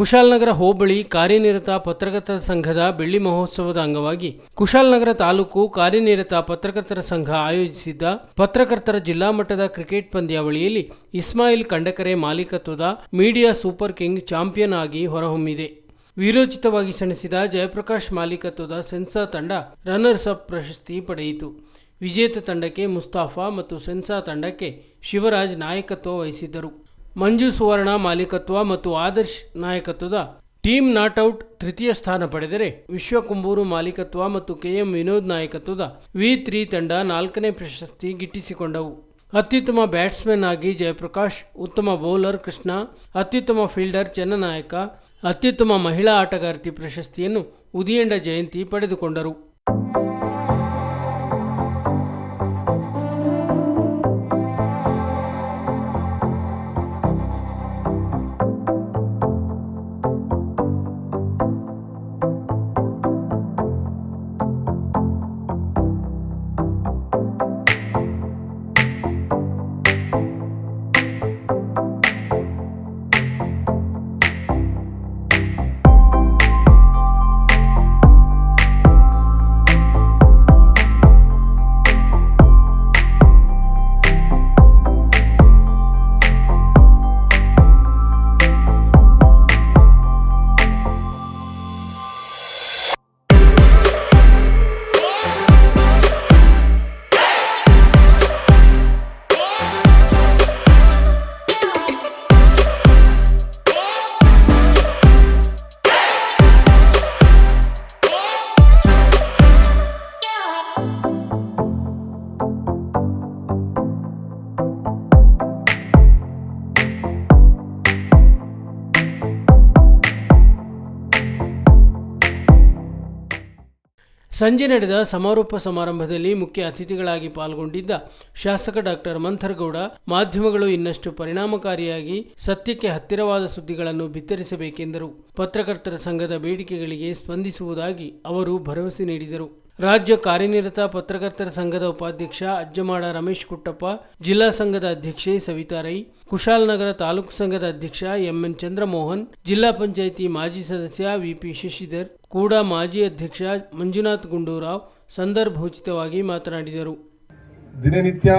ಕುಶಾಲನಗರ ಹೋಬಳಿ ಕಾರ್ಯನಿರತ ಪತ್ರಕರ್ತರ ಸಂಘದ ಬೆಳ್ಳಿ ಮಹೋತ್ಸವದ ಅಂಗವಾಗಿ ಕುಶಾಲನಗರ ತಾಲೂಕು ಕಾರ್ಯನಿರತ ಪತ್ರಕರ್ತರ ಸಂಘ ಆಯೋಜಿಸಿದ್ದ ಪತ್ರಕರ್ತರ ಜಿಲ್ಲಾ ಮಟ್ಟದ ಕ್ರಿಕೆಟ್ ಪಂದ್ಯಾವಳಿಯಲ್ಲಿ ಇಸ್ಮಾಯಿಲ್ ಕಂಡಕರೆ ಮಾಲೀಕತ್ವದ ಮೀಡಿಯಾ ಸೂಪರ್ ಕಿಂಗ್ ಚಾಂಪಿಯನ್ ಆಗಿ ಹೊರಹೊಮ್ಮಿದೆ. ವೀರೋಚಿತವಾಗಿ ಸೆಣಸಿದ ಜಯಪ್ರಕಾಶ್ ಮಾಲೀಕತ್ವದ ಸೆನ್ಸಾ ತಂಡ ರನ್ನರ್ಸ್ ಅಪ್ ಪ್ರಶಸ್ತಿ ಪಡೆಯಿತು. ವಿಜೇತ ತಂಡಕ್ಕೆ ಮುಸ್ತಾಫಾ ಮತ್ತು ಸೆನ್ಸಾ ತಂಡಕ್ಕೆ ಶಿವರಾಜ್ ನಾಯಕತ್ವ ವಹಿಸಿದ್ದರು. ಮಂಜು ಸುವರ್ಣ ಮಾಲೀಕತ್ವ ಮತ್ತು ಆದರ್ಶ್ ನಾಯಕತ್ವದ ಟೀಮ್ ನಾಟ್ಔಟ್ ತೃತೀಯ ಸ್ಥಾನ ಪಡೆದರೆ ವಿಶ್ವಕುಂಬೂರು ಮಾಲೀಕತ್ವ ಮತ್ತು ಕೆಎಂ ವಿನೋದ್ ನಾಯಕತ್ವದ ವಿ ತ್ರೀ ತಂಡ ನಾಲ್ಕನೇ ಪ್ರಶಸ್ತಿ ಗಿಟ್ಟಿಸಿಕೊಂಡವು. ಅತ್ಯುತ್ತಮ ಬ್ಯಾಟ್ಸ್ಮನ್ ಆಗಿ ಜಯಪ್ರಕಾಶ್, ಉತ್ತಮ ಬೌಲರ್ ಕೃಷ್ಣ, ಅತ್ಯುತ್ತಮ ಫೀಲ್ಡರ್ ಚೆನ್ನನಾಯಕ, ಅತ್ಯುತ್ತಮ ಮಹಿಳಾ ಆಟಗಾರ್ತಿ ಪ್ರಶಸ್ತಿಯನ್ನು ಉದಿಯಂಡ ಜಯಂತಿ ಪಡೆದುಕೊಂಡರು. ಸಂಜೆ ನಡೆದ ಸಮಾರೋಪ ಸಮಾರಂಭದಲ್ಲಿ ಮುಖ್ಯ ಅತಿಥಿಗಳಾಗಿ ಪಾಲ್ಗೊಂಡಿದ್ದ ಶಾಸಕ ಡಾಕ್ಟರ್ ಮಂಥರ್ಗೌಡ, ಮಾಧ್ಯಮಗಳು ಇನ್ನಷ್ಟು ಪರಿಣಾಮಕಾರಿಯಾಗಿ ಸತ್ಯಕ್ಕೆ ಹತ್ತಿರವಾದ ಸುದ್ದಿಗಳನ್ನು ಬಿತ್ತರಿಸಬೇಕೆಂದರು. ಪತ್ರಕರ್ತರ ಸಂಘದ ಬೇಡಿಕೆಗಳಿಗೆ ಸ್ಪಂದಿಸುವುದಾಗಿ ಅವರು ಭರವಸೆ ನೀಡಿದರು. ರಾಜ್ಯ ಕಾರ್ಯನಿರತ ಪತ್ರಕರ್ತರ ಸಂಘದ ಉಪಾಧ್ಯಕ್ಷ ಅಜ್ಜಮಾಡ ರಮೇಶ್ ಕುಟ್ಟಪ್ಪ, ಜಿಲ್ಲಾ ಸಂಘದ ಅಧ್ಯಕ್ಷೆ ಸವಿತಾ ರೈ ಕುಶಾಲನಗರ ತಾಲೂಕು ಸಂಘದ ಅಧ್ಯಕ್ಷ ಎಂಎನ್ ಚಂದ್ರಮೋಹನ್, ಜಿಲ್ಲಾ ಪಂಚಾಯಿತಿ ಮಾಜಿ ಸದಸ್ಯ ವಿಪಿ ಶಶಿಧರ್, ಕೂಡ ಮಾಜಿ ಅಧ್ಯಕ್ಷ ಮಂಜುನಾಥ್ ಗುಂಡೂರಾವ್ ಸಂದರ್ಭೋಚಿತವಾಗಿ ಮಾತನಾಡಿದರು. ದಿನನಿತ್ಯ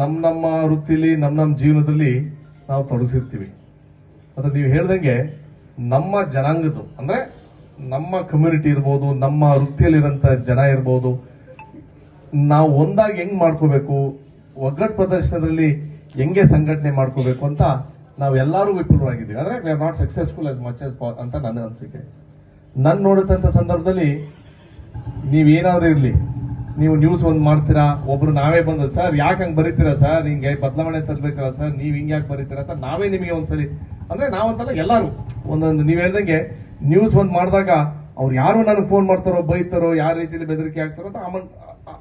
ನಮ್ಮ ನಮ್ಮ ವೃತ್ತಿಲಿ ನಮ್ಮ ನಮ್ಮ ಜೀವನದಲ್ಲಿ ನಾವು ತೊಡಗಿಸಿರ್ತೀವಿ. ಮತ್ತು ನೀವು ಹೇಳ್ದಂಗೆ ನಮ್ಮ ಜನಾಂಗದ್ದು, ಅಂದ್ರೆ ನಮ್ಮ ಕಮ್ಯುನಿಟಿ ಇರ್ಬೋದು, ನಮ್ಮ ವೃತ್ತಿಯಲ್ಲಿರೋಂಥ ಜನ ಇರ್ಬೋದು, ನಾವು ಒಂದಾಗಿ ಹೆಂಗ್ ಮಾಡ್ಕೋಬೇಕು ಒಗ್ಗಟ್ಟು ಪ್ರದರ್ಶನದಲ್ಲಿ ಹೆಂಗೆ ಸಂಘಟನೆ ಮಾಡ್ಕೋಬೇಕು ಅಂತ ನಾವು ಎಲ್ಲರೂ ಆದರೆ we are not successful as much as ಅಂತ ನನ್ನ ಅನಿಸಿಕೆ. ನನ್ನ ನೋಡಿದಂಥ ಸಂದರ್ಭದಲ್ಲಿ ನೀವೇನಾದ್ರೂ ಇರಲಿ. ನೀವು ನ್ಯೂಸ್ ಒಂದು ಮಾಡ್ತೀರಾ? ಒಬ್ರು ನಾವೇ ಬಂದು ಸರ್, ಯಾಕೆ ಹಂಗೆ ಬರೀತೀರಾ, ಸರ್? ಹಿಂಗೆ ಬದಲಾವಣೆ ತರಬೇಕಲ್ಲ, ಸರ್, ನೀವು ಹಿಂಗೆ ಯಾಕೆ ಬರೀತೀರಾ? ಅಂತ ನಾವೇ ನಿಮಗೆ ಒಂದ್ಸಲಿ, ಅಂದ್ರೆ ನಾವಂತಲ್ಲ ಎಲ್ಲರೂ, ಒಂದೊಂದು, ನೀವು ಹೇಳ್ದಂಗೆ ನ್ಯೂಸ್ ಒಂದು ಮಾಡಿದಾಗ ಅವ್ರು ಯಾರು ನನಗೆ ಫೋನ್ ಮಾಡ್ತಾರೋ, ಬೈತಾರೋ ಯಾವ ರೀತಿಯಲ್ಲಿ ಬೆದರಿಕೆ ಆಗ್ತಾರೋ ಅಂತ ಆಮನ್-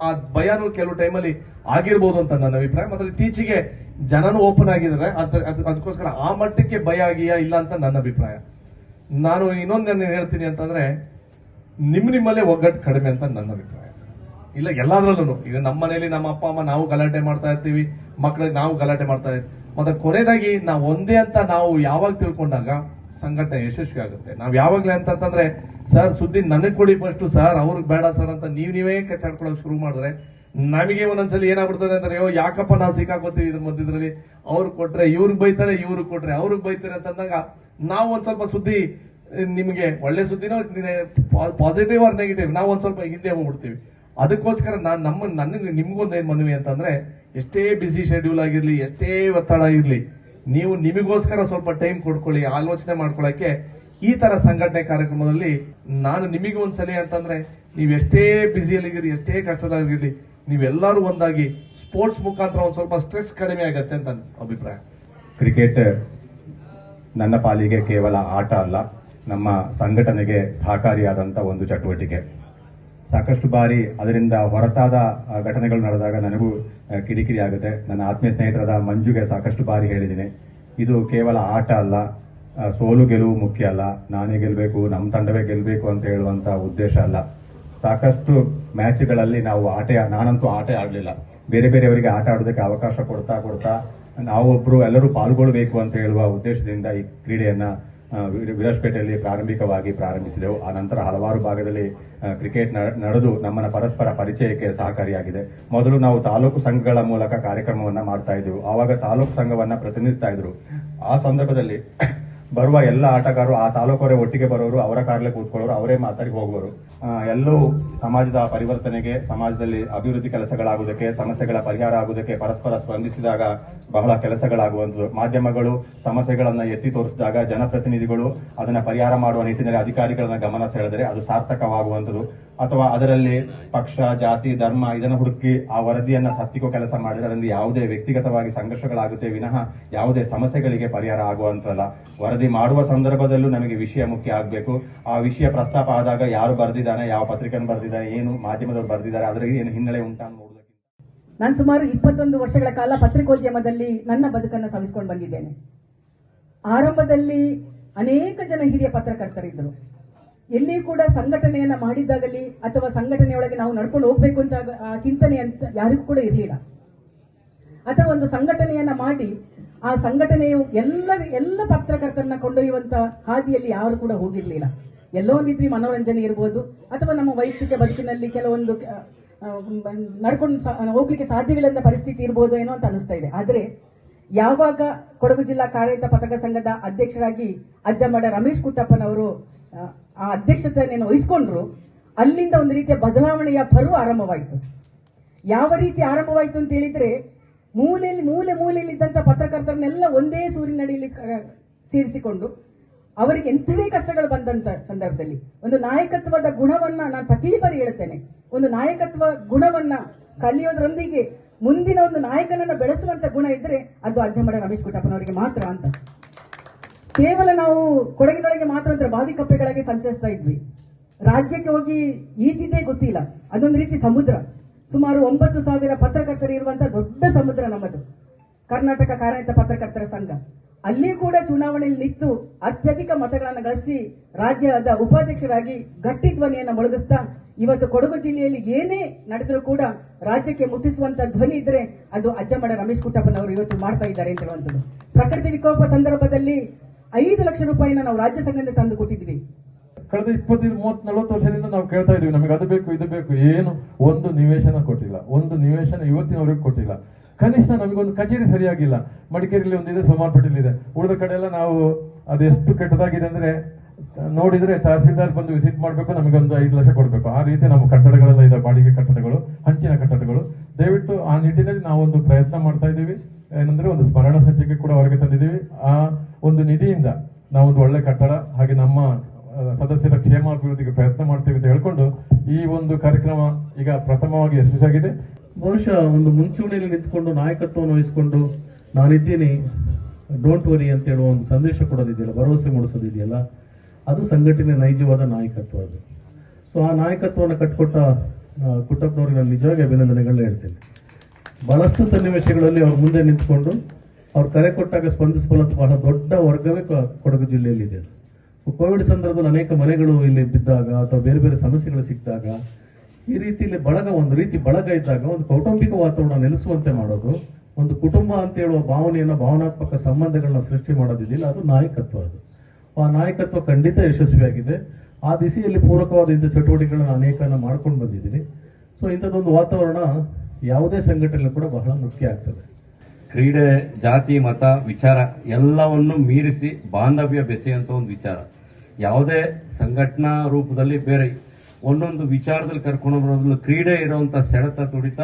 ಆ- ಭಯನೂ ಕೆಲವು ಟೈಮಲ್ಲಿ ಆಗಿರ್ಬೋದು ಅಂತ ನನ್ನ ಅಭಿಪ್ರಾಯ. ಮತ್ತೆ ಇತ್ತೀಚೆಗೆ ಜನನು ಓಪನ್ ಆಗಿದ್ದಾರೆ. ಅದು, ಅದ್- ಅದಕ್ಕೋಸ್ಕರ ಆ ಮಟ್ಟಕ್ಕೆ ಭಯ ಆಗಿಯಾ ಇಲ್ಲ ಅಂತ ನನ್ನ ಅಭಿಪ್ರಾಯ. ನಾನು ಇನ್ನೊಂದನ್ನು ಹೇಳ್ತೀನಿ ಅಂತಂದ್ರೆ ನಿಮ್ಮ ನಿಮ್ಮಲ್ಲೇ ಒಗ್ಗಟ್ಟು ಕಡಿಮೆ ಅಂತ ನನ್ನ ಅಭಿಪ್ರಾಯ. ಇಲ್ಲ ಎಲ್ಲಾದ್ರಲ್ಲೂ ಈಗ ನಮ್ಮ ಮನೇಲಿ ನಮ್ಮ ಅಪ್ಪ, ಅಮ್ಮ ನಾವು ಗಲಾಟೆ ಮಾಡ್ತಾ ಇರ್ತೀವಿ ಮಕ್ಕಳಿಗೆ ನಾವು ಗಲಾಟೆ ಮಾಡ್ತಾ ಇರ್ತೀವಿ. ಮತ್ತೆ ಕೊನೆಯದಾಗಿ ನಾವು ಒಂದೇ ಅಂತ ನಾವು ಯಾವಾಗ ತಿಳ್ಕೊಂಡಾಗ ಸಂಘಟನೆ ಯಶಸ್ವಿ ಆಗುತ್ತೆ. ನಾವು ಯಾವಾಗಲೇ ಅಂತಂದ್ರೆ, ಸರ್, ಸುದ್ದಿ ನನಗೆ ಕೊಡಿ ಫಸ್ಟ್ ಸರ್, ಅವ್ರಿಗೆ ಬೇಡ ಸರ್ ಅಂತ ನೀವು ನೀವೇ ಕಚ್ಚಾಡ್ಕೊಳಕ್ ಶುರು ಮಾಡಿದ್ರೆ, ನಮಗೆ ಒಂದೊಂದ್ಸಲ ಏನಾಗ್ಬಿಡ್ತದೆ ಅಂದ್ರೆ ಅಯ್ಯೋ ಯಾಕಪ್ಪ ನಾವು ಸಿಕ್ಕಾಕೋತೀವಿ ಇದ್ರ ಮಧ್ಯದಲ್ಲಿ ಅವ್ರು ಕೊಟ್ರೆ ಇವ್ರಿಗೆ ಬೈತಾರೆ ಇವ್ರಿಗೆ ಕೊಟ್ರೆ ಅವ್ರಿಗೆ ಬೈತಾರೆ ಅಂತಂದಾಗ ನಾವು ಒಂದ್ ಸ್ವಲ್ಪ ಸುದ್ದಿ, ನಿಮಗೆ ಒಳ್ಳೆ ಸುದ್ದಿನೋ ಪಾಸಿಟಿವ್ ಆರ್ ನೆಗೆಟಿವ್ ನಾವು ಒಂದ್ ಸ್ವಲ್ಪ ಹಿಂದೆ ಹೋಗ್ಬಿಡ್ತೀವಿ. ಅದಕ್ಕೋಸ್ಕರ ನಾನು ನಮ್ಮ, ನನಗೆ ನಿಮಗೊಂದು ಏನು ಮನವಿ ಅಂತಂದ್ರೆ, ಎಷ್ಟೇ ಬಿಸಿ ಶೆಡ್ಯೂಲ್ ಆಗಿರಲಿ, ಎಷ್ಟೇ ಒತ್ತಡ ಇರಲಿ, ನೀವು ನಿಮಗೋಸ್ಕರ ಸ್ವಲ್ಪ ಟೈಮ್ ಕೊಡ್ಕೊಳ್ಳಿ, ಆಲೋಚನೆ ಮಾಡ್ಕೊಳ್ಳೋಕ್ಕೆ ಈ ತರ ಸಂಘಟನೆ ಕಾರ್ಯಕ್ರಮದಲ್ಲಿ ನಾನು ನಿಮಗೆ ಒಂದ್ಸಲಿ ಅಂತಂದ್ರೆ, ನೀವು ಎಷ್ಟೇ ಬ್ಯುಸಿಯಲ್ಲಿಗಿರಿ ಎಷ್ಟೇ ಕಷ್ಟದಾಗಿರಲಿ ನೀವೆಲ್ಲರೂ ಒಂದಾಗಿ ಸ್ಪೋರ್ಟ್ಸ್ ಮುಖಾಂತರ ಒಂದು ಸ್ವಲ್ಪ ಸ್ಟ್ರೆಸ್ ಕಡಿಮೆ ಆಗುತ್ತೆ ಅಂತ ನನ್ನ ಅಭಿಪ್ರಾಯ. ಕ್ರಿಕೆಟ್ ನನ್ನ ಪಾಲಿಗೆ ಕೇವಲ ಆಟ ಅಲ್ಲ, ನಮ್ಮ ಸಂಘಟನೆಗೆ ಸಹಕಾರಿಯಾದಂಥ ಒಂದು ಚಟುವಟಿಕೆ. ಸಾಕಷ್ಟು ಬಾರಿ ಅದರಿಂದ ಹೊರತಾದ ಘಟನೆಗಳು ನಡೆದಾಗ ನನಗೂ ಕಿರಿಕಿರಿ ಆಗುತ್ತೆ. ನನ್ನ ಆತ್ಮೀಯ ಸ್ನೇಹಿತರಾದ ಮಂಜುಗೆ ಸಾಕಷ್ಟು ಬಾರಿ ಹೇಳಿದ್ದೀನಿ. ಇದು ಕೇವಲ ಆಟ ಅಲ್ಲ ಸೋಲು ಗೆಲುವು ಮುಖ್ಯ ಅಲ್ಲ. ನಾನೇ ಗೆಲ್ಲಬೇಕು ನಮ್ಮ ತಂಡವೇ ಗೆಲ್ಲಬೇಕು ಅಂತ ಹೇಳುವಂಥ ಉದ್ದೇಶ ಅಲ್ಲ. ಸಾಕಷ್ಟು ಮ್ಯಾಚ್ಗಳಲ್ಲಿ ನಾವು ಆಟ, ನಾನಂತೂ ಆಟ ಆಡಲಿಲ್ಲ. ಬೇರೆ ಬೇರೆಯವರಿಗೆ ಆಟ ಆಡೋದಕ್ಕೆ ಅವಕಾಶ ಕೊಡ್ತಾ ಕೊಡ್ತಾ ನಾವೊಬ್ಬರು ಎಲ್ಲರೂ ಪಾಲ್ಗೊಳ್ಬೇಕು ಅಂತ ಹೇಳುವ ಉದ್ದೇಶದಿಂದ ಈ ಕ್ರೀಡೆಯನ್ನ ವಿರಾಜಪೇಟೆಯಲ್ಲಿ ಪ್ರಾರಂಭಿಕವಾಗಿ ಪ್ರಾರಂಭಿಸಿದೆವು. ಆ ನಂತರ ಹಲವಾರು ಭಾಗದಲ್ಲಿ ಕ್ರಿಕೆಟ್ ನಡೆದು ನಮ್ಮನ್ನ ಪರಸ್ಪರ ಪರಿಚಯಕ್ಕೆ ಸಹಕಾರಿಯಾಗಿದೆ. ಮೊದಲು ನಾವು ತಾಲೂಕು ಸಂಘಗಳ ಮೂಲಕ ಕಾರ್ಯಕ್ರಮವನ್ನ ಮಾಡ್ತಾ ಇದ್ದೆವು. ಆವಾಗ ತಾಲೂಕು ಸಂಘವನ್ನ ಪ್ರತಿನಿಧಿಸ್ತಾ ಇದ್ರು. ಆ ಸಂದರ್ಭದಲ್ಲಿ ಬರುವ ಎಲ್ಲ ಆಟಗಾರರು ಆ ತಾಲೂಕವರೇ ಒಟ್ಟಿಗೆ ಬರೋರು ಅವರ ಕಾರಲ್ಲೇ ಕೂತ್ಕೊಳ್ಳೋರು ಅವರೇ ಮಾತಾಡಿ ಹೋಗುವರು ಆ, ಎಲ್ಲೂ ಸಮಾಜದ ಪರಿವರ್ತನೆಗೆ ಸಮಾಜದಲ್ಲಿ ಅಭಿವೃದ್ಧಿ ಕೆಲಸಗಳಾಗುವುದಕ್ಕೆ ಸಮಸ್ಯೆಗಳ ಪರಿಹಾರ ಆಗುವುದಕ್ಕೆ ಪರಸ್ಪರ ಸ್ಪಂದಿಸಿದಾಗ ಬಹಳ ಕೆಲಸಗಳಾಗುವಂಥದ್ದು. ಮಾಧ್ಯಮಗಳು ಸಮಸ್ಯೆಗಳನ್ನು ಎತ್ತಿ ತೋರಿಸಿದಾಗ ಜನಪ್ರತಿನಿಧಿಗಳು ಅದನ್ನು ಪರಿಹಾರ ಮಾಡುವ ನಿಟ್ಟಿನಲ್ಲಿ ಅಧಿಕಾರಿಗಳನ್ನು ಗಮನ ಸೆಳೆದರೆ ಅದು ಸಾರ್ಥಕವಾಗುವಂಥದ್ದು. ಅಥವಾ ಅದರಲ್ಲಿ ಪಕ್ಷ, ಜಾತಿ, ಧರ್ಮ ಇದನ್ನು ಹುಡುಕಿ ಆ ವರದಿಯನ್ನ ಸತ್ತಿಕೋ ಕೆಲಸ ಮಾಡಿದ್ರೆ ಅದರಿಂದ ಯಾವುದೇ ವ್ಯಕ್ತಿಗತವಾಗಿ ಸಂಘರ್ಷಗಳಾಗುತ್ತೆ ವಿನಃ ಯಾವುದೇ ಸಮಸ್ಯೆಗಳಿಗೆ ಪರಿಹಾರ ಆಗುವಂತಲ್ಲ ವರದಿ ಮಾಡುವ ಸಂದರ್ಭದಲ್ಲೂ ನಮಗೆ ವಿಷಯ ಮುಖ್ಯ ಆಗಬೇಕು. ಆ ವಿಷಯ ಪ್ರಸ್ತಾಪ ಆದಾಗ ಯಾರು ಬರೆದಿದ್ದಾನೆ, ಯಾವ ಪತ್ರಿಕೆಯನ್ನು ಬರೆದಿದ್ದಾನೆ, ಏನು ಮಾಧ್ಯಮದವರು ಬರೆದಿದ್ದಾರೆ, ಅದರ ಏನು ಹಿನ್ನೆಲೆ ಉಂಟಾ ನಾನು ಸುಮಾರು ಇಪ್ಪತ್ತೊಂದು ವರ್ಷಗಳ ಕಾಲ ಪತ್ರಿಕೋದ್ಯಮದಲ್ಲಿ ನನ್ನ ಬದುಕನ್ನು ಸವಿಸ್ಕೊಂಡು ಬಂದಿದ್ದೇನೆ. ಆರಂಭದಲ್ಲಿ ಅನೇಕ ಜನ ಹಿರಿಯ ಪತ್ರಕರ್ತರಿದ್ದರು. ಎಲ್ಲಿ ಕೂಡ ಸಂಘಟನೆಯನ್ನ ಮಾಡಿದ್ದಾಗಲಿ ಅಥವಾ ಸಂಘಟನೆಯೊಳಗೆ ನಾವು ನಡ್ಕೊಂಡು ಹೋಗ್ಬೇಕು ಅಂತ ಚಿಂತನೆ ಅಂತ ಯಾರಿಗೂ ಕೂಡ ಇರಲಿಲ್ಲ. ಅಥವಾ ಒಂದು ಸಂಘಟನೆಯನ್ನ ಮಾಡಿ ಆ ಸಂಘಟನೆಯು ಎಲ್ಲ ಎಲ್ಲ ಪತ್ರಕರ್ತರನ್ನ ಕೊಂಡೊಯ್ಯುವಂತ ಹಾದಿಯಲ್ಲಿ ಯಾರು ಕೂಡ ಹೋಗಿರ್ಲಿಲ್ಲ. ಎಲ್ಲೋ ರೀತಿ ಮನೋರಂಜನೆ ಇರ್ಬೋದು, ಅಥವಾ ನಮ್ಮ ವೈಯಕ್ತಿಕ ಬದುಕಿನಲ್ಲಿ ಕೆಲವೊಂದು ನಡ್ಕೊಂಡು ಹೋಗ್ಲಿಕ್ಕೆ ಸಾಧ್ಯವಿಲ್ಲದ ಪರಿಸ್ಥಿತಿ ಇರ್ಬೋದು ಏನೋ ಅಂತ ಅನಿಸ್ತಾ ಇದೆ. ಆದ್ರೆ ಯಾವಾಗ ಕೊಡಗು ಜಿಲ್ಲಾ ಕಾರ್ಯರತ ಪತ್ರಕ ಸಂಘದ ಅಧ್ಯಕ್ಷರಾಗಿ ಅಜ್ಜಮಡ ರಮೇಶ್ ಕುಟ್ಟಪ್ಪನವರು ಆ, ಅಧ್ಯಕ್ಷತೆಯನ್ನು ವಹಿಸ್ಕೊಂಡ್ರು ಅಲ್ಲಿಂದ ಒಂದು ರೀತಿಯ ಬದಲಾವಣೆಯ ಪರ್ವ ಆರಂಭವಾಯಿತು. ಯಾವ ರೀತಿ ಆರಂಭವಾಯಿತು ಅಂತ ಹೇಳಿದ್ರೆ ಮೂಲೆಯಲ್ಲಿ ಮೂಲೆ ಮೂಲೆಯಲ್ಲಿ ಇದ್ದಂತ ಪತ್ರಕರ್ತರನ್ನೆಲ್ಲ ಒಂದೇ ಸೂರಿನಡಿಯಲ್ಲಿ ಸೇರಿಸಿಕೊಂಡು ಅವರಿಗೆ ಎಂಥದೇ ಕಷ್ಟಗಳು ಬಂದಂತ ಸಂದರ್ಭದಲ್ಲಿ ಒಂದು ನಾಯಕತ್ವದ ಗುಣವನ್ನ ನಾನು ಪ್ರತಿ ಬಾರಿ ಹೇಳ್ತೇನೆ ಒಂದು ನಾಯಕತ್ವ ಗುಣವನ್ನ ಕಲಿಯೋದ್ರೊಂದಿಗೆ ಮುಂದಿನ ಒಂದು ನಾಯಕನನ್ನ ಬೆಳೆಸುವಂತ ಗುಣ ಇದ್ರೆ ಅದು ಅಜ್ಜಮಡ ರಮೇಶ್ ಕುಟಪ್ಪನವರಿಗೆ ಮಾತ್ರ ಅಂತ. ಕೇವಲ ನಾವು ಕೊಡಗಿನೊಳಗೆ ಮಾತ್ರ ಅಂದ್ರೆ ಬಾವಿ ಕಪ್ಪೆಗಳಿಗೆ ಸಂಚರಿಸ್ತಾ ಇದ್ವಿ. ರಾಜ್ಯಕ್ಕೆ ಹೋಗಿ ಈಚಿದ್ದೇ ಗೊತ್ತಿಲ್ಲ. ಅದೊಂದು ರೀತಿ ಸಮುದ್ರ. ಸುಮಾರು ಒಂಬತ್ತು ಸಾವಿರ ಪತ್ರಕರ್ತರು ಇರುವಂತಹ ದೊಡ್ಡ ಸಮುದ್ರ ನಮ್ಮದು. ಕರ್ನಾಟಕ ಕಾರಣಿತ ಪತ್ರಕರ್ತರ ಸಂಘ. ಅಲ್ಲಿ ಕೂಡ ಚುನಾವಣೆಯಲ್ಲಿ ನಿಂತು ಅತ್ಯಧಿಕ ಮತಗಳನ್ನು ಗಳಿಸಿ ರಾಜ್ಯದ ಉಪಾಧ್ಯಕ್ಷರಾಗಿ ಗಟ್ಟಿ ಧ್ವನಿಯನ್ನು ಮೊಳಗಿಸ್ತಾ ಇವತ್ತು ಕೊಡಗು ಜಿಲ್ಲೆಯಲ್ಲಿ ಏನೇ ನಡೆದರೂ ಕೂಡ ರಾಜ್ಯಕ್ಕೆ ಮುಟ್ಟಿಸುವಂತ ಧ್ವನಿ ಇದ್ರೆ ಅದು ಅಜ್ಜಮಡ ರಮೇಶ್ ಕುಟ್ಟಪ್ಪನವರು ಇವತ್ತು ಮಾಡ್ತಾ ಇದ್ದಾರೆ ಅಂತ ಪ್ರಕೃತಿ ವಿಕೋಪ ಸಂದರ್ಭದಲ್ಲಿ ಐದು ಲಕ್ಷ ರೂಪಾಯಿನ ನಾವು ರಾಜ್ಯ ಸಂಘದಿಂದ ತಂದು ಕೊಟ್ಟಿದ್ವಿ. ಕಳೆದ ಇಪ್ಪತ್ತೈದು ಮೂವತ್ ನಲವತ್ತು ವರ್ಷದಿಂದ ನಾವು ಕೇಳ್ತಾ ಇದೀವಿ ನಮಗೆ ಅದು ಬೇಕು, ಇದು ಬೇಕು, ಏನು? ಒಂದು ನಿವೇಶನ ಕೊಟ್ಟಿಲ್ಲ. ಒಂದು ನಿವೇಶನ ಇವತ್ತಿನವರೆಗೂ ಕೊಟ್ಟಿಲ್ಲ. ಕನಿಷ್ಠ ನಮಗೊಂದು ಕಚೇರಿ ಸರಿಯಾಗಿಲ್ಲ. ಮಡಿಕೇರಿಯಲ್ಲಿ ಒಂದಿದೆ ಸೋಮಾರ್ಪೇಟೆಯಲ್ಲಿ ಇದೆ. ಉಳಿದ ಕಡೆ ಎಲ್ಲ ನಾವು ಅದೆಷ್ಟು ಕೆಟ್ಟದಾಗಿದೆ ಅಂದ್ರೆ ನೋಡಿದ್ರೆ ತಹಸೀಲ್ದಾರ್ ಬಂದು ವಿಸಿಟ್ ಮಾಡಬೇಕು ನಮಗೊಂದು ಐದು ಲಕ್ಷ ಕೊಡಬೇಕು. ಆ ರೀತಿ ನಮ್ಮ ಕಟ್ಟಡಗಳೆಲ್ಲ ಇದೆ ಬಾಡಿಗೆ ಕಟ್ಟಡಗಳು, ಹಂಚಿನ ಕಟ್ಟಡಗಳು. ದಯವಿಟ್ಟು ಆ ನಿಟ್ಟಿನಲ್ಲಿ ನಾವು ಒಂದು ಪ್ರಯತ್ನ ಮಾಡ್ತಾ ಇದ್ದೀವಿ. ಏನಂದ್ರೆ ಒಂದು ಸ್ಮರಣ ಸಂಚಿಕೆ ಕೂಡ ಹೊರಗೆ ತಂದಿದ್ದೀವಿ. ಆ ಒಂದು ನಿಧಿಯಿಂದ ನಾವೊಂದು ಒಳ್ಳೆ ಕಟ್ಟಡ ಹಾಗೆ ನಮ್ಮ ಸದಸ್ಯರ ಕ್ಷೇಮಾಭಿವೃದ್ಧಿಗೆ ಪ್ರಯತ್ನ ಮಾಡ್ತೀವಿ ಅಂತ ಹೇಳ್ಕೊಂಡು ಈ ಒಂದು ಕಾರ್ಯಕ್ರಮ ಈಗ ಪ್ರಥಮವಾಗಿ ಯಶಸ್ವಿಯಾಗಿದೆ. ಬಹುಶಃ ಒಂದು ಮುಂಚೂಣಿಯಲ್ಲಿ ನಿಂತ್ಕೊಂಡು ನಾಯಕತ್ವವನ್ನು ವಹಿಸಿಕೊಂಡು ನಾನಿದ್ದೀನಿ. ಡೋಂಟ್ ವರಿ ಅಂತ ಹೇಳುವ ಒಂದು ಸಂದೇಶ ಕೊಡೋದಿದೆಯಲ್ಲ, ಭರವಸೆ ಮೂಡಿಸೋದಿದೆಯಲ್ಲ, ಅದು ಸಂಘಟನೆ ನೈಜವಾದ ನಾಯಕತ್ವ ಅದು. ಸೊ ಆ ನಾಯಕತ್ವವನ್ನು ಕಟ್ಕೊಟ್ಟ ಆ, ಕುಟ್ಟಪ್ಪನವ್ರಿಗೆ ನಾನು ನಿಜವಾಗಿ ಅಭಿನಂದನೆಗಳನ್ನ ಹೇಳ್ತೇನೆ. ಬಹಳಷ್ಟು ಸನ್ನಿವೇಶಗಳಲ್ಲಿ ಅವ್ರ ಮುಂದೆ ನಿಂತ್ಕೊಂಡು ಅವ್ರು ಕರೆ ಕೊಟ್ಟಾಗ ಸ್ಪಂದಿಸಬಲ್ಲಂತ ಬಹಳ ದೊಡ್ಡ ವರ್ಗವೇ ಕೊಡಗು ಜಿಲ್ಲೆಯಲ್ಲಿದೆ ಕೋವಿಡ್ ಸಂದರ್ಭದಲ್ಲಿ ಅನೇಕ ಮನೆಗಳು ಇಲ್ಲಿ ಬಿದ್ದಾಗ ಅಥವಾ ಬೇರೆ ಬೇರೆ ಸಮಸ್ಯೆಗಳು ಸಿಕ್ಕಿದಾಗ ಈ ರೀತಿಯಲ್ಲಿ ಬಳಗ ಒಂದು ರೀತಿ ಬಳಗ ಇದ್ದಾಗ ಒಂದು ಕೌಟುಂಬಿಕ ವಾತಾವರಣ ನೆಲೆಸುವಂತೆ ಮಾಡೋದು ಒಂದು ಕುಟುಂಬ ಅಂತ ಹೇಳುವ ಭಾವನೆಯನ್ನ ಭಾವನಾತ್ಮಕ ಸಂಬಂಧಗಳನ್ನ ಸೃಷ್ಟಿ ಮಾಡೋದಿದೆಯಲ್ಲ ಅದು ನಾಯಕತ್ವ ಅದು. ಆ ನಾಯಕತ್ವ ಖಂಡಿತ ಯಶಸ್ವಿಯಾಗಿದೆ. ಆ ದಿಸೆಯಲ್ಲಿ ಪೂರಕವಾದ ಇಂಥ ಚಟುವಟಿಕೆಗಳನ್ನು ಅನೇಕನ ಮಾಡ್ಕೊಂಡು ಬಂದಿದ್ದೀನಿ. ಸೊ ಇಂಥದ್ದೊಂದು ವಾತಾವರಣ ಯಾವುದೇ ಸಂಘಟನೆ ಕೂಡ ಬಹಳ ಮುಖ್ಯ ಆಗ್ತದೆ. ಕ್ರೀಡೆ, ಜಾತಿ, ಮತ, ವಿಚಾರ ಎಲ್ಲವನ್ನು ಮೀರಿಸಿ ಬಾಂಧವ್ಯ ಬೆಸೆಯುವಂಥ ಒಂದು ವಿಚಾರ. ಯಾವುದೇ ಸಂಘಟನಾ ರೂಪದಲ್ಲಿ ಬೇರೆ ಒಂದೊಂದು ವಿಚಾರದಲ್ಲಿ ಕರ್ಕೊಂಡು ಬರೋದ್ರಲ್ಲಿ ಕ್ರೀಡೆ ಇರುವಂತ ಸೆಳೆತ, ತುಡಿತ,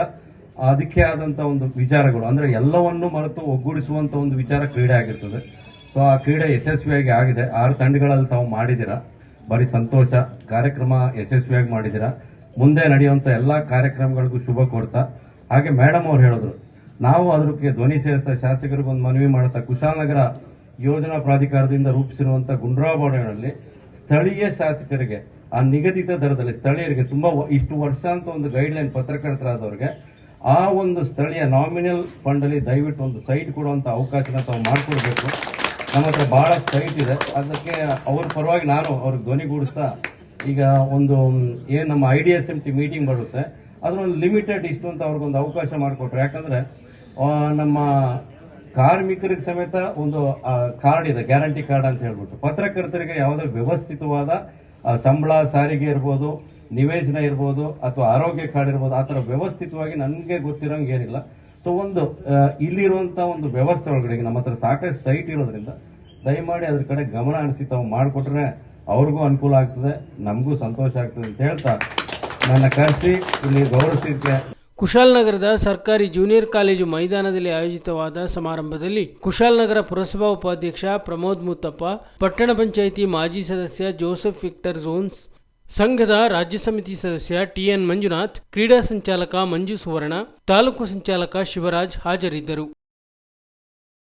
ಅದಕ್ಕೆ ಆದಂಥ ಒಂದು ವಿಚಾರಗಳು. ಅಂದ್ರೆ ಎಲ್ಲವನ್ನು ಮರೆತು ಒಗ್ಗೂಡಿಸುವಂತ ಒಂದು ವಿಚಾರ ಕ್ರೀಡೆ ಆಗಿರ್ತದೆ. ಸೊ ಆ ಕ್ರೀಡೆ ಯಶಸ್ವಿಯಾಗಿ ಆಗಿದೆ. ಆರು ತಂಡಗಳಲ್ಲಿ ತಾವು ಮಾಡಿದ್ದೀರಾ? ಭಾರಿ ಸಂತೋಷ. ಕಾರ್ಯಕ್ರಮ ಯಶಸ್ವಿಯಾಗಿ ಮಾಡಿದ್ದೀರಾ? ಮುಂದೆ ನಡೆಯುವಂಥ ಎಲ್ಲ ಕಾರ್ಯಕ್ರಮಗಳಿಗೂ ಶುಭ ಕೊಡ್ತಾ ಹಾಗೆ ಮೇಡಮ್ ಅವ್ರು ಹೇಳಿದ್ರು, ನಾವು ಅದಕ್ಕೆ ಧ್ವನಿ ಸೇರ್ತಾ ಶಾಸಕರಿಗೊಂದು ಮನವಿ ಮಾಡುತ್ತಾ ಕುಶಾಲನಗರ ಯೋಜನಾ ಪ್ರಾಧಿಕಾರದಿಂದ ರೂಪಿಸಿರುವಂಥ ಗುಂಡ್ರಾಬಾಡಿನಲ್ಲಿ ಸ್ಥಳೀಯ ಶಾಸಕರಿಗೆ, ಆ ನಿಗದಿತ ದರದಲ್ಲಿ ಸ್ಥಳೀಯರಿಗೆ ತುಂಬ ಇಷ್ಟು ವರ್ಷ ಅಂತ ಒಂದು ಗೈಡ್ಲೈನ್ ಪತ್ರಕರ್ತರಾದವ್ರಿಗೆ, ಆ ಒಂದು ಸ್ಥಳೀಯ ನಾಮಿನಲ್ ಫಂಡಲ್ಲಿ ದಯವಿಟ್ಟು ಒಂದು ಸೈಟ್ ಕೊಡುವಂಥ ಅವಕಾಶನ ತಾವು ಮಾಡಿಕೊಡ್ಬೇಕು. ನಮ್ಮ ಹತ್ರ ಬಹಳ ಸೈಟ್ ಇದೆ. ಅದಕ್ಕೆ ಅವ್ರ ಪರವಾಗಿ ನಾನು ಅವ್ರಿಗೆ ಧ್ವನಿಗೂಡಿಸ್ತಾ ಈಗ ಒಂದು ಏನು ನಮ್ಮ I D S M T meeting ಬರುತ್ತೆ. ಅದ್ರೊಂದು ಲಿಮಿಟೆಡ್ ಇಷ್ಟು ಅಂತ ಅವ್ರಿಗೊಂದು ಅವಕಾಶ ಮಾಡಿಕೊಟ್ರು. ಯಾಕಂದ್ರೆ ನಮ್ಮ ಕಾರ್ಮಿಕರಿಗೆ ಸಮೇತ ಒಂದು ಕಾರ್ಡ್ ಇದೆ ಗ್ಯಾರಂಟಿ ಕಾರ್ಡ್ ಅಂತ ಹೇಳ್ಬಿಟ್ಟು. ಪತ್ರಕರ್ತರಿಗೆ ಯಾವುದೇ ವ್ಯವಸ್ಥಿತವಾದ ಸಂಬಳ, ಸಾರಿಗೆ ಇರ್ಬೋದು, ನಿವೇಶನ ಇರ್ಬೋದು, ಅಥವಾ ಆರೋಗ್ಯ ಕಾರ್ಡ್ ಇರ್ಬೋದು, ಆ ಥರ ವ್ಯವಸ್ಥಿತವಾಗಿ ನನಗೆ ಗೊತ್ತಿರೋಂಗೆ ಏನಿಲ್ಲ. ಸೊ ಒಂದು ಇಲ್ಲಿರುವಂತ ಒಂದು ವ್ಯವಸ್ಥೆ ಒಳಗಡೆ ನಮ್ಮ ಹತ್ರ ಸಾಕಷ್ಟು ಸೈಟ್ ಇರೋದ್ರಿಂದ ದಯಮಾಡಿ ಅದ್ರ ಕಡೆ ಗಮನ ಹರಿಸಿ ತಾವು ಮಾಡಿಕೊಟ್ರೆ ಅವ್ರಿಗೂ ಅನುಕೂಲ ಆಗ್ತದೆ, ನಮಗೂ ಸಂತೋಷ ಆಗ್ತದೆ ಅಂತ ಹೇಳ್ತಾ ನನ್ನ ಕರೆಸಿ, ಇಲ್ಲಿ ಗೌರವಿಸಿದ್ದೆ ಕುಶಾಲನಗರದ ಸರ್ಕಾರಿ ಜೂನಿಯರ್ ಕಾಲೇಜು ಮೈದಾನದಲ್ಲಿ ಆಯೋಜಿತವಾದ ಸಮಾರಂಭದಲ್ಲಿ ಕುಶಾಲನಗರ ಪುರಸಭಾ ಉಪಾಧ್ಯಕ್ಷ ಪ್ರಮೋದ್ ಮುತ್ತಪ್ಪ, ಪಟ್ಟಣ ಪಂಚಾಯಿತಿ ಮಾಜಿ ಸದಸ್ಯ ಜೋಸೆಫ್ ವಿಕ್ಟರ್ ಝೋನ್ಸ್ ಸಂಘದ ರಾಜ್ಯ ಸಮಿತಿ ಸದಸ್ಯ ಟಿಎನ್ ಮಂಜುನಾಥ್ ಕ್ರೀಡಾ ಸಂಚಾಲಕ ಮಂಜು ಸುವರ್ಣ ತಾಲೂಕು ಸಂಚಾಲಕ ಶಿವರಾಜ್ ಹಾಜರಿದ್ದರು.